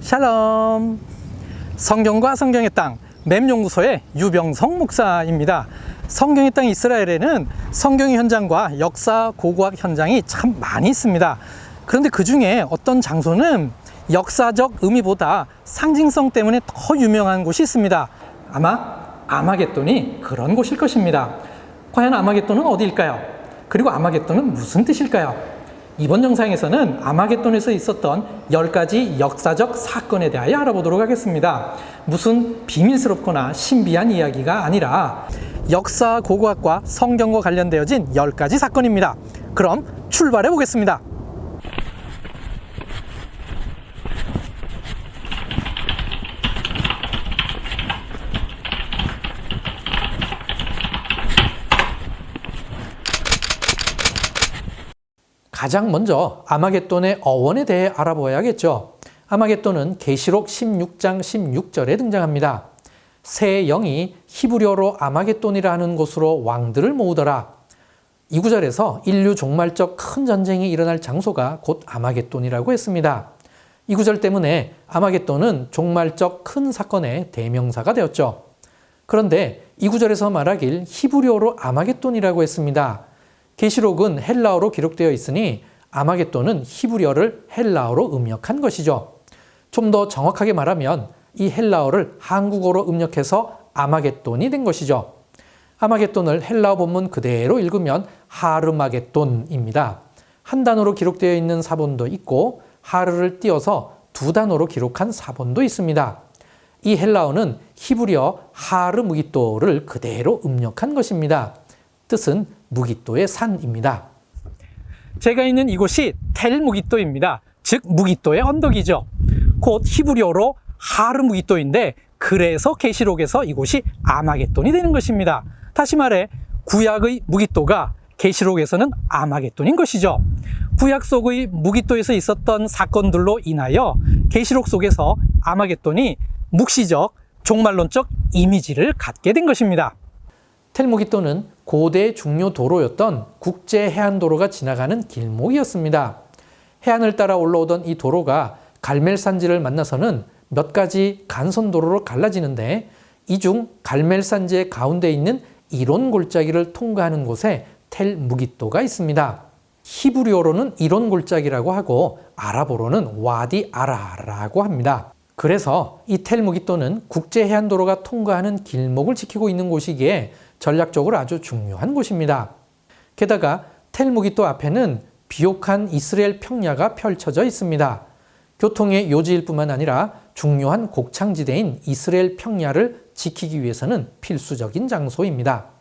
샬롬. 성경과 성경의 땅 맵연구소의 유병성 목사입니다. 성경의 땅 이스라엘에는 성경의 현장과 역사 고고학 현장이 참 많이 있습니다. 그런데 그 중에 어떤 장소는 역사적 의미보다 상징성 때문에 더 유명한 곳이 있습니다. 아마 아마겟돈이 그런 곳일 것입니다. 과연 아마겟돈은 어디일까요? 그리고 아마겟돈은 무슨 뜻일까요? 이번 영상에서는 아마겟돈에서 있었던 10가지 역사적 사건에 대하여 알아보도록 하겠습니다. 무슨 비밀스럽거나 신비한 이야기가 아니라 역사 고고학과 성경과 관련되어진 10가지 사건입니다. 그럼 출발해 보겠습니다. 가장 먼저 아마겟돈의 어원에 대해 알아보아야겠죠. 아마겟돈은 계시록 16장 16절에 등장합니다. 새 영이 히브리어로 아마겟돈이라 하는 곳으로 왕들을 모으더라. 이 구절에서 인류 종말적 큰 전쟁이 일어날 장소가 곧 아마겟돈이라고 했습니다. 이 구절 때문에 아마겟돈은 종말적 큰 사건의 대명사가 되었죠. 그런데 이 구절에서 말하길 히브리어로 아마겟돈이라고 했습니다. 계시록은 헬라어로 기록되어 있으니 아마겟돈은 히브리어를 헬라어로 음역한 것이죠. 좀 더 정확하게 말하면 이 헬라어를 한국어로 음역해서 아마겟돈이 된 것이죠. 아마겟돈을 헬라어 본문 그대로 읽으면 하르마겟돈입니다. 한 단어로 기록되어 있는 사본도 있고 하르를 띄어서 두 단어로 기록한 사본도 있습니다. 이 헬라어는 히브리어 하르무기또를 그대로 음역한 것입니다. 뜻은 무기또의 산입니다. 제가 있는 이곳이 텔 무기또입니다. 즉 무기또의 언덕이죠. 곧 히브리어로 하르 무기또인데 그래서 계시록에서 이곳이 아마겟돈이 되는 것입니다. 다시 말해 구약의 무기또가 계시록에서는 아마겟돈인 것이죠. 구약 속의 무기또에서 있었던 사건들로 인하여 계시록 속에서 아마겟돈이 묵시적 종말론적 이미지를 갖게 된 것입니다. 텔무기또는 고대 중요 도로였던 국제 해안도로가 지나가는 길목이었습니다. 해안을 따라 올라오던 이 도로가 갈멜산지를 만나서는 몇 가지 간선도로로 갈라지는데 이 중 갈멜산지의 가운데 있는 이론 골짜기를 통과하는 곳에 텔 무기또가 있습니다. 히브리어로는 이론 골짜기라고 하고 아랍어로는 와디 아라라고 합니다. 그래서 이 텔 무기또는 국제 해안도로가 통과하는 길목을 지키고 있는 곳이기에 전략적으로 아주 중요한 곳입니다. 게다가 텔 무기 또 앞에는 비옥한 이스라엘 평야가 펼쳐져 있습니다. 교통의 요지일 뿐만 아니라 중요한 곡창지대인 이스라엘 평야를 지키기 위해서는 필수적인 장소입니다.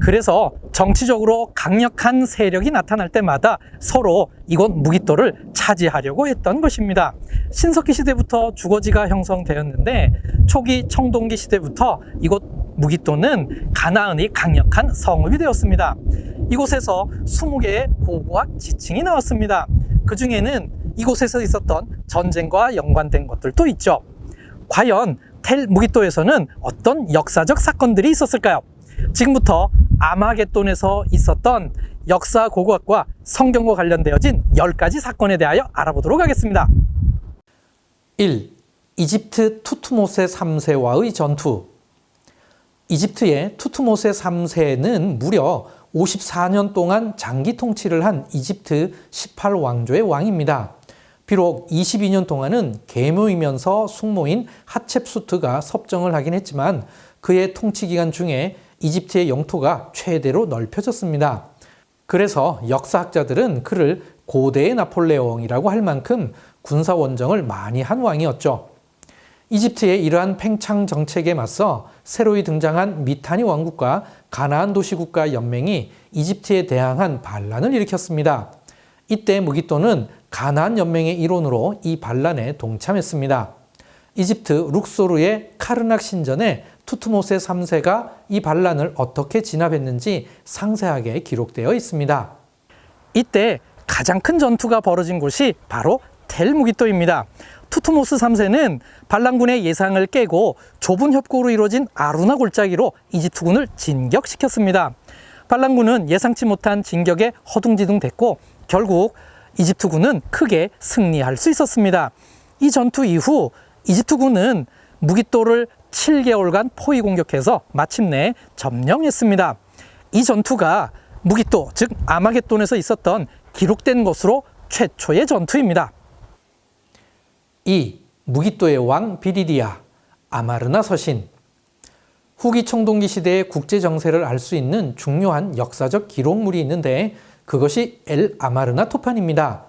그래서 정치적으로 강력한 세력이 나타날 때마다 서로 이곳 무기또를 차지하려고 했던 것입니다. 신석기 시대부터 주거지가 형성되었는데 초기 청동기 시대부터 이곳 무기또는 가나안이 강력한 성읍이 되었습니다. 이곳에서 20개의 고고학 지층이 나왔습니다. 그 중에는 이곳에서 있었던 전쟁과 연관된 것들도 있죠. 과연 텔 무기또에서는 어떤 역사적 사건들이 있었을까요? 지금부터 아마겟돈에서 있었던 역사 고고학과 성경과 관련되어진 10가지 사건에 대하여 알아보도록 하겠습니다. 1. 이집트 투투모세 3세와의 전투 이집트의 투투모세 3세는 무려 54년 동안 장기 통치를 한 이집트 18왕조의 왕입니다. 비록 22년 동안은 계묘이면서 숙모인 하첵수트가 섭정을 하긴 했지만 그의 통치 기간 중에 이집트의 영토가 최대로 넓혀졌습니다. 그래서 역사학자들은 그를 고대의 나폴레옹이라고 할 만큼 군사 원정을 많이 한 왕이었죠. 이집트의 이러한 팽창 정책에 맞서 새로이 등장한 미타니 왕국과 가나안 도시국가 연맹이 이집트에 대항한 반란을 일으켰습니다. 이때 무기또는 가나안 연맹의 일원으로 이 반란에 동참했습니다. 이집트 룩소르의 카르낙 신전에 투트모세 3세가 이 반란을 어떻게 진압했는지 상세하게 기록되어 있습니다. 이때 가장 큰 전투가 벌어진 곳이 바로 텔무기또입니다. 투트모스 3세는 반란군의 예상을 깨고 좁은 협곡으로 이루어진 아루나 골짜기로 이집트군을 진격시켰습니다. 반란군은 예상치 못한 진격에 허둥지둥 됐고 결국 이집트군은 크게 승리할 수 있었습니다. 이 전투 이후 이집트군은 무기또를 7개월간 포위 공격해서 마침내 점령했습니다. 이 전투가 무기또, 즉 아마겟돈에서 있었던 기록된 것으로 최초의 전투입니다. 2. 무기또의 왕 비리디아, 아마르나 서신. 후기 청동기 시대의 국제 정세를 알 수 있는 중요한 역사적 기록물이 있는데 그것이 엘 아마르나 토판입니다.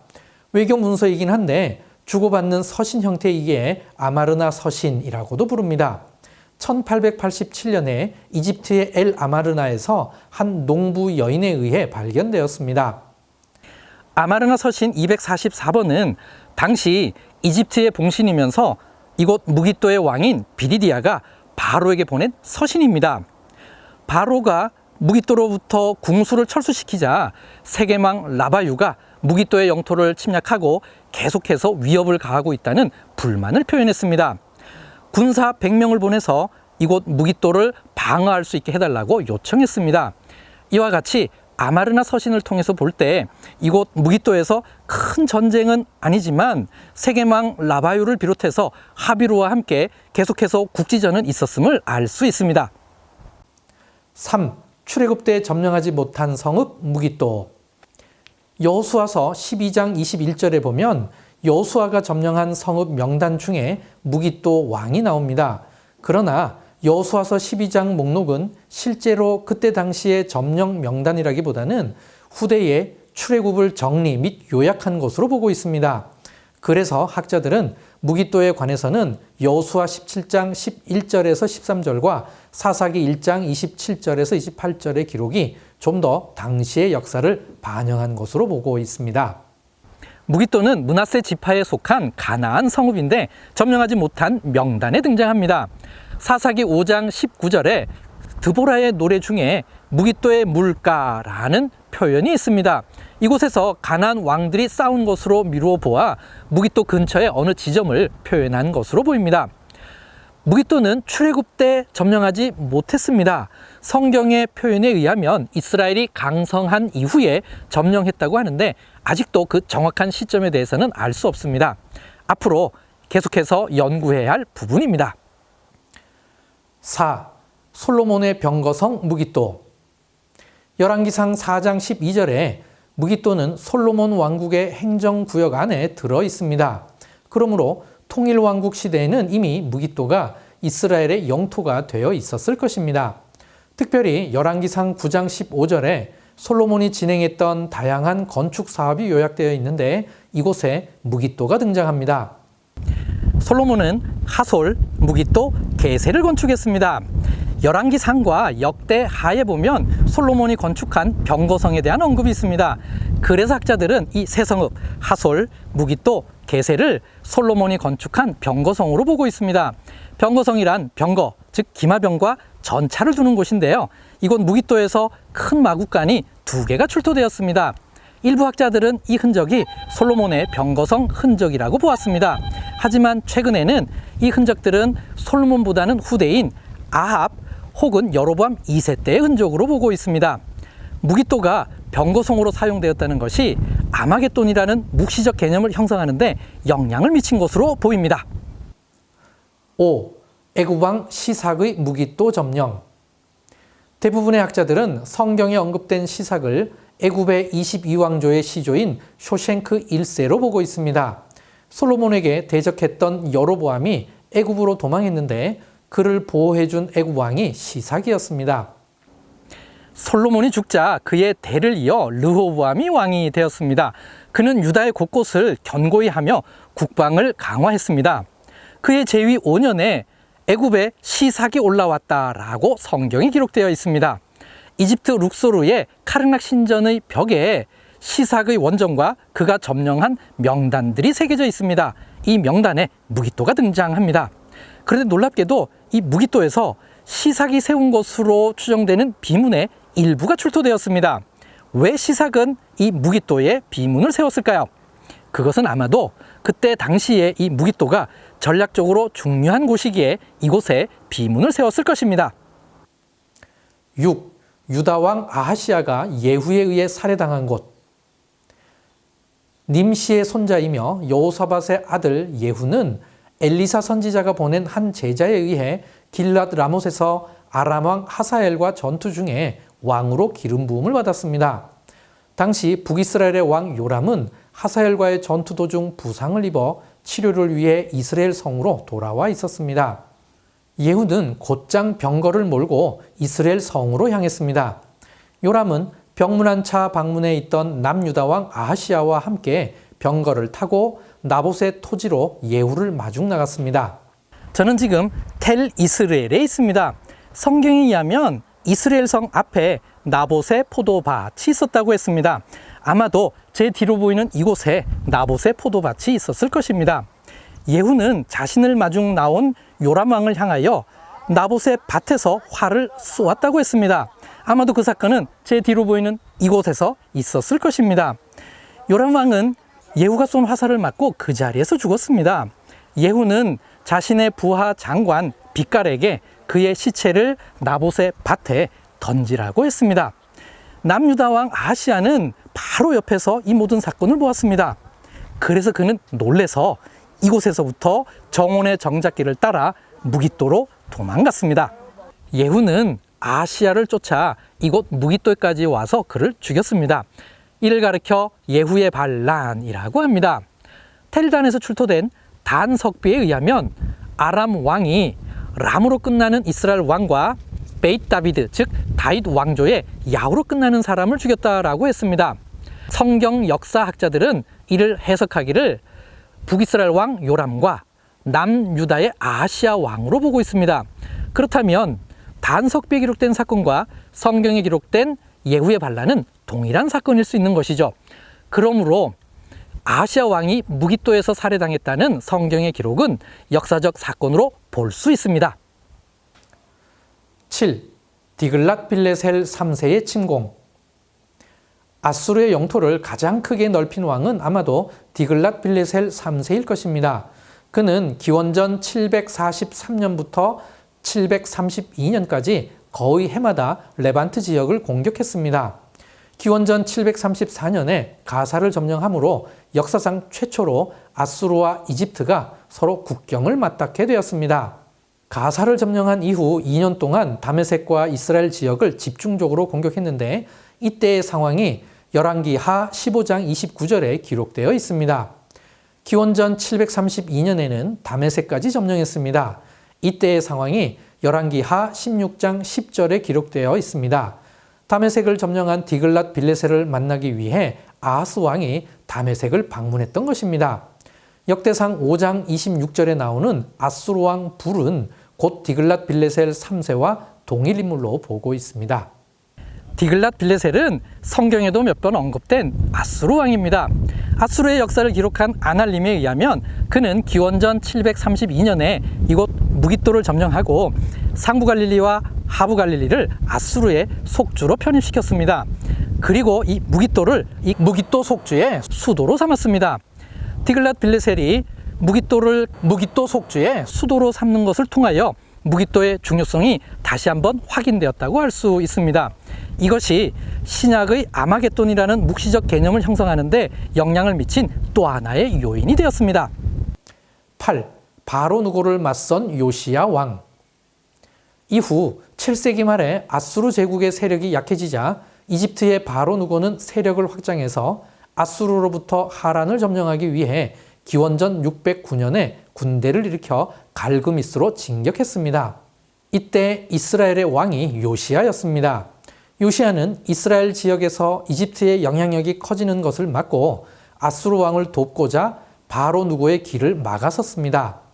외교 문서이긴 한데 주고받는 서신 형태이기에 아마르나 서신이라고도 부릅니다. 1887년에 이집트의 엘 아마르나에서 한 농부 여인에 의해 발견되었습니다. 아마르나 서신 244번은 당시 이집트의 봉신이면서 이곳 무기또의 왕인 비리디아가 바로에게 보낸 서신입니다. 바로가 무기또로부터 궁수를 철수시키자 세계망 라바유가 무기또의 영토를 침략하고 계속해서 위협을 가하고 있다는 불만을 표현했습니다. 군사 100명을 보내서 이곳 무기또를 방어할 수 있게 해달라고 요청했습니다. 이와 같이 아마르나 서신을 통해서 볼 때 이곳 무기또에서 큰 전쟁은 아니지만 세계망 라바유를 비롯해서 하비루와 함께 계속해서 국지전은 있었음을 알 수 있습니다. 3. 출애굽 때 점령하지 못한 성읍 무기또 여호수아서 12장 21절에 보면 여호수아가 점령한 성읍 명단 중에 무기또 왕이 나옵니다. 그러나 여호수아서 12장 목록은 실제로 그때 당시의 점령 명단이라기보다는 후대의 출애굽을 정리 및 요약한 것으로 보고 있습니다. 그래서 학자들은 무기또에 관해서는 여호수아 17장 11절에서 13절과 사사기 1장 27절에서 28절의 기록이 좀 더 당시의 역사를 반영한 것으로 보고 있습니다. 무기또는 문하세 지파에 속한 가나안 성읍인데 점령하지 못한 명단에 등장합니다. 사사기 5장 19절에 드보라의 노래 중에 무기또의 물가라는 표현이 있습니다. 이곳에서 가나안 왕들이 싸운 것으로 미루어 보아 무기또 근처의 어느 지점을 표현한 것으로 보입니다. 무기또는 출애굽 때 점령하지 못했습니다. 성경의 표현에 의하면 이스라엘이 강성한 이후에 점령했다고 하는데 아직도 그 정확한 시점에 대해서는 알 수 없습니다. 앞으로 계속해서 연구해야 할 부분입니다. 4. 솔로몬의 병거성 무기또 열왕기상 4장 12절에 무기또는 솔로몬 왕국의 행정구역 안에 들어 있습니다. 그러므로 통일왕국 시대에는 이미 무기또가 이스라엘의 영토가 되어 있었을 것입니다. 특별히 열왕기상 9장 15절에 솔로몬이 진행했던 다양한 건축 사업이 요약되어 있는데 이곳에 무기또가 등장합니다. 솔로몬은 하솔, 무기또, 게세를 건축했습니다. 열왕기상과 역대 하에 보면 솔로몬이 건축한 병거성에 대한 언급이 있습니다. 그래서 학자들은 이 세 성읍 하솔, 무기또, 게세를 솔로몬이 건축한 병거성으로 보고 있습니다. 병거성이란 병거, 즉 기마병과 전차를 두는 곳인데요. 이곳 무기또에서 큰 마국간이 두 개가 출토되었습니다. 일부 학자들은 이 흔적이 솔로몬의 병거성 흔적이라고 보았습니다. 하지만 최근에는 이 흔적들은 솔로몬보다는 후대인 아합 혹은 여로보암 2세 때의 흔적으로 보고 있습니다. 무기또가 병거성으로 사용되었다는 것이 아마겟돈이라는 묵시적 개념을 형성하는데 영향을 미친 것으로 보입니다. 5. 애굽왕 시삭의 무기또 점령 대부분의 학자들은 성경에 언급된 시삭을 애굽의 22왕조의 시조인 쇼셴크 1세로 보고 있습니다. 솔로몬에게 대적했던 여로보암이 애굽으로 도망했는데 그를 보호해준 애굽 왕이 시삭이었습니다. 솔로몬이 죽자 그의 대를 이어 르호보암이 왕이 되었습니다. 그는 유다의 곳곳을 견고히 하며 국방을 강화했습니다. 그의 재위 5년에 애굽에 시삭이 올라왔다라고 성경에 기록되어 있습니다. 이집트 룩소르의 카르낙 신전의 벽에 시삭의 원정과 그가 점령한 명단들이 새겨져 있습니다. 이 명단에 무기또가 등장합니다. 그런데 놀랍게도 이 무기또에서 시삭이 세운 것으로 추정되는 비문의 일부가 출토되었습니다. 왜 시삭은 이 무기또에 비문을 세웠을까요? 그것은 아마도 그때 당시에 이 무기또가 전략적으로 중요한 곳이기에 이곳에 비문을 세웠을 것입니다. 6. 유다왕 아하시아가 예후에 의해 살해당한 곳 님시의 손자이며 여호사밧의 아들 예후는 엘리사 선지자가 보낸 한 제자에 의해 길랏 라못에서 아람 왕 하사엘과 전투 중에 왕으로 기름 부음을 받았습니다. 당시 북이스라엘의 왕 요람은 하사엘과의 전투 도중 부상을 입어 치료를 위해 이스라엘 성으로 돌아와 있었습니다. 예후는 곧장 병거를 몰고 이스라엘 성으로 향했습니다. 요람은 병문안 차 방문에 있던 남유다 왕 아하시아와 함께 병거를 타고 나봇의 토지로 예후를 마중 나갔습니다. 저는 지금 텔 이스라엘에 있습니다. 성경에 의하면 이스라엘 성 앞에 나봇의 포도밭이 있었다고 했습니다. 아마도 제 뒤로 보이는 이곳에 나봇의 포도밭이 있었을 것입니다. 예후는 자신을 마중 나온 요람 왕을 향하여 나봇의 밭에서 활을 쏘았다고 했습니다. 아마도 그 사건은 제 뒤로 보이는 이곳에서 있었을 것입니다. 요람 왕은 예후가 쏜 화살을 맞고 그 자리에서 죽었습니다. 예후는 자신의 부하 장관 빛깔에게 그의 시체를 나봇의 밭에 던지라고 했습니다. 남유다 왕 아시아는 바로 옆에서 이 모든 사건을 보았습니다. 그래서 그는 놀래서 이곳에서부터 정원의 정작길을 따라 무기또로 도망갔습니다. 예후는 아시아를 쫓아 이곳 무기또까지 와서 그를 죽였습니다. 이를 가리켜 예후의 반란이라고 합니다. 텔단에서 출토된 단석비에 의하면 아람 왕이 람으로 끝나는 이스라엘 왕과 베이트 다비드 즉 다윗 왕조의 야후로 끝나는 사람을 죽였다라고 했습니다. 성경 역사학자들은 이를 해석하기를 북이스라엘 왕 요람과 남유다의 아시아 왕으로 보고 있습니다. 그렇다면 단석비에 기록된 사건과 성경에 기록된 예후의 반란은 동일한 사건일 수 있는 것이죠. 그러므로 아시아 왕이 무기또에서 살해당했다는 성경의 기록은 역사적 사건으로 볼 수 있습니다. 7. 디글랏 빌레셀 3세의 침공 아수르의 영토를 가장 크게 넓힌 왕은 아마도 디글랏 빌레셀 3세일 것입니다. 그는 기원전 743년부터 732년까지 거의 해마다 레반트 지역을 공격했습니다. 기원전 734년에 가사를 점령함으로 역사상 최초로 아수르와 이집트가 서로 국경을 맞닿게 되었습니다. 가사를 점령한 이후 2년 동안 다메섹과 이스라엘 지역을 집중적으로 공격했는데 이때의 상황이 열왕기 하 15장 29절에 기록되어 있습니다. 기원전 732년에는 다메섹까지 점령했습니다. 이때의 상황이 열왕기 하 16장 10절에 기록되어 있습니다. 다메섹을 점령한 디글랏 빌레셀을 만나기 위해 아하스 왕이 다메섹을 방문했던 것입니다. 역대상 5장 26절에 나오는 아수르 왕 불은 곧 디글랏 빌레셀 3세와 동일 인물로 보고 있습니다. 디글랏 빌레셀은 성경에도 몇 번 언급된 아수르 왕입니다. 아수르의 역사를 기록한 아날림에 의하면 그는 기원전 732년에 이곳 무기또를 점령하고 상부 갈릴리와 하부 갈릴리를 아수르의 속주로 편입시켰습니다. 그리고 이 무기또를 이 무기또 속주의 수도로 삼았습니다. 디글랏 빌레셀이 무기또를 무기또 속주의 수도로 삼는 것을 통하여 무기또의 중요성이 다시 한번 확인되었다고 할 수 있습니다. 이것이 신약의 아마겟돈이라는 묵시적 개념을 형성하는데 영향을 미친 또 하나의 요인이 되었습니다. 8. 바로 누고를 맞선 요시야 왕. 이후 7세기 말에 아수르 제국의 세력이 약해지자 이집트의 바로 누고는 세력을 확장해서 아수르로부터 하란을 점령하기 위해 기원전 609년에 군대를 일으켜 갈그미스로 진격했습니다. 이때 이스라엘의 왕이 요시아였습니다. 요시아는 이스라엘 지역에서 이집트의 영향력이 커지는 것을 막고 아수르 왕을 돕고자 바로 누고의 길을 막아섰습니다.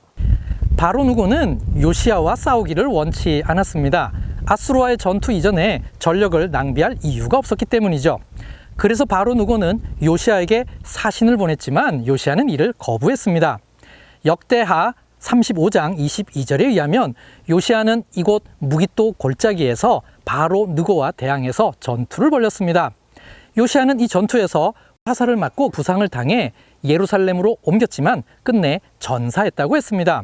바로 누고는 요시아와 싸우기를 원치 않았습니다. 아수르와의 전투 이전에 전력을 낭비할 이유가 없었기 때문이죠. 그래서 바로 누고는 요시아에게 사신을 보냈지만 요시아는 이를 거부했습니다. 역대하 35장 22절에 의하면 요시아는 이곳 무기또 골짜기에서 바로 느고와 대항해서 전투를 벌였습니다. 요시아는 이 전투에서 화살을 맞고 부상을 당해 예루살렘으로 옮겼지만 끝내 전사했다고 했습니다.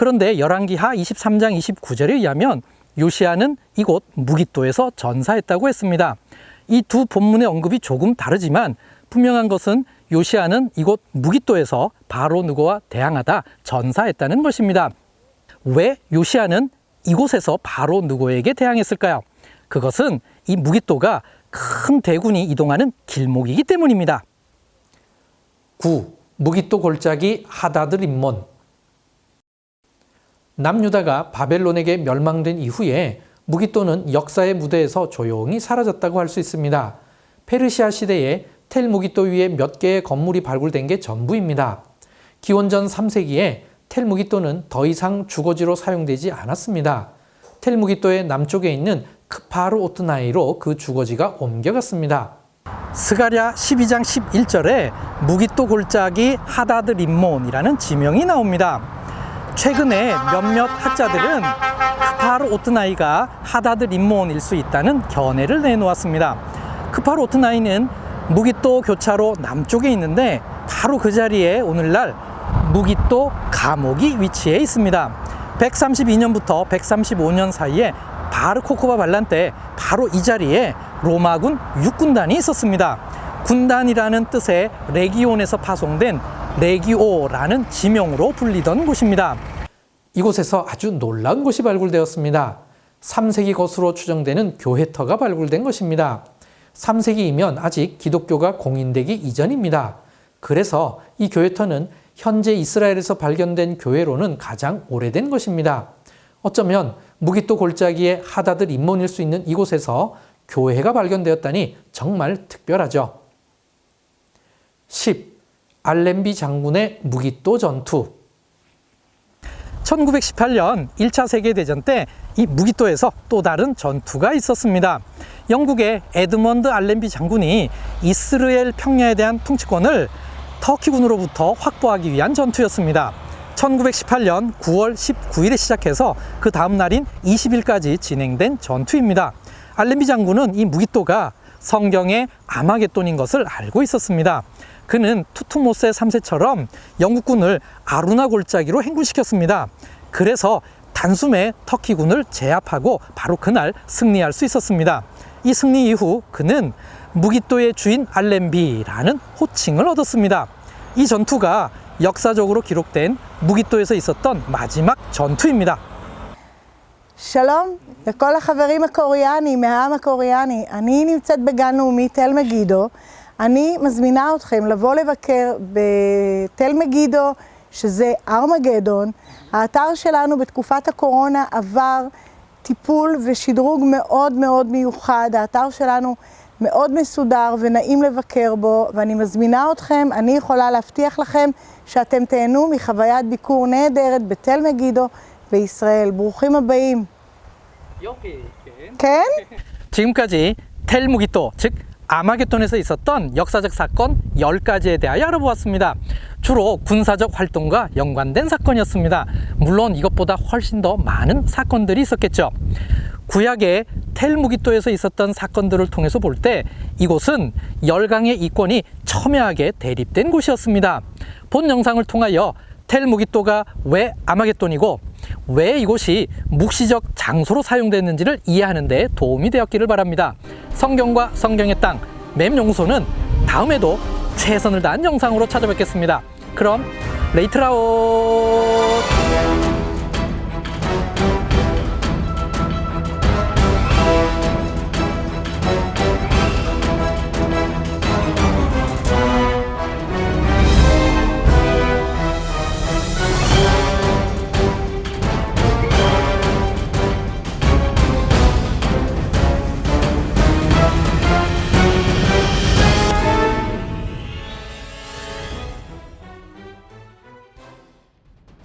그런데 열왕기하 23장 29절에 의하면 요시아는 이곳 무기또에서 전사했다고 했습니다. 이 두 본문의 언급이 조금 다르지만 분명한 것은 요시아는 이곳 무기또에서 바로 누고와 대항하다 전사했다는 것입니다. 왜 요시아는 이곳에서 바로 누고에게 대항했을까요? 그것은 이 무기또가 큰 대군이 이동하는 길목이기 때문입니다. 9. 무기또 골짜기 하다드 림몬 남유다가 바벨론에게 멸망된 이후에 무기또는 역사의 무대에서 조용히 사라졌다고 할 수 있습니다. 페르시아 시대에 텔 무기또 위에 몇 개의 건물이 발굴된 게 전부입니다. 기원전 3세기에 텔 무기또는 더 이상 주거지로 사용되지 않았습니다. 텔 무기또의 남쪽에 있는 크파르 오트나이로 그 주거지가 옮겨갔습니다. 스가랴 12장 11절에 무기또 골짜기 하다드 림몬이라는 지명이 나옵니다. 최근에 몇몇 학자들은 크파르 오트나이가 하다드 림몬일 수 있다는 견해를 내놓았습니다. 크파르 오트나이는 무기또 교차로 남쪽에 있는데 바로 그 자리에 오늘날 무기또 감옥이 위치해 있습니다. 132년부터 135년 사이에 바르코코바 반란 때 바로 이 자리에 로마군 육군단이 있었습니다. 군단이라는 뜻의 레기온에서 파송된 레기오라는 지명으로 불리던 곳입니다. 이곳에서 아주 놀라운 것이 발굴되었습니다. 3세기 것으로 추정되는 교회터가 발굴된 것입니다. 3세기이면 아직 기독교가 공인되기 이전입니다. 그래서 이 교회터는 현재 이스라엘에서 발견된 교회로는 가장 오래된 것입니다. 어쩌면 무기또 골짜기의 하다드 림몬일 수 있는 이곳에서 교회가 발견되었다니 정말 특별하죠. 10. 알렘비 장군의 무기또 전투 1918년 1차 세계대전 때 이 무기또에서 또 다른 전투가 있었습니다. 영국의 에드먼드 알렌비 장군이 이스라엘 평야에 대한 통치권을 터키군으로부터 확보하기 위한 전투였습니다. 1918년 9월 19일에 시작해서 그 다음 날인 20일까지 진행된 전투입니다. 알렌비 장군은 이 무기또가 성경의 아마겟돈인 것을 알고 있었습니다. 그는 투투모세 3세처럼 영국군을 아루나 골짜기로 행군시켰습니다. 그래서 단숨에 터키군을 제압하고 바로 그날 승리할 수 있었습니다. 이 승리 이후 그는 무기또의 주인 알렘비라는 호칭을 얻었습니다. 이 전투가 역사적으로 기록된 무기또에서 있었던 마지막 전투입니다. שלום לכל החברים הקוריאנים מהעם הקוריאני. אני נמצאת בגן לאומי תל מגידו. אני מזמינה אתכם לבוא לבקר בתל מגידו, שזה ארמגדון. האתר שלנו בתקופת הקורונה עבר טיפול ושדרוג מאוד מאוד מיוחד. האתר שלנו מאוד מסודר ונעים לבקר בו, ואני מזמינה אתכם, אני יכולה להבטיח לכם שאתם תהנו מחוויית ביקור נהדרת בתל מגידו בישראל. ברוכים הבאים. כן? 지금까지 텔무기또, 즉 아마겟돈에서 있었던 역사적 사건 10가지에 대하여 알아보았습니다. 주로 군사적 활동과 연관된 사건이었습니다. 물론 이것보다 훨씬 더 많은 사건들이 있었겠죠. 구약의 텔무기또에서 있었던 사건들을 통해서 볼 때 이곳은 열강의 이권이 첨예하게 대립된 곳이었습니다. 본 영상을 통하여 텔 무기또가 왜 아마겟돈이고 왜 이곳이 묵시적 장소로 사용됐는지를 이해하는 데 도움이 되었기를 바랍니다. 성경과 성경의 땅 맵연구소는 다음에도 최선을 다한 영상으로 찾아뵙겠습니다. 그럼 레이트라오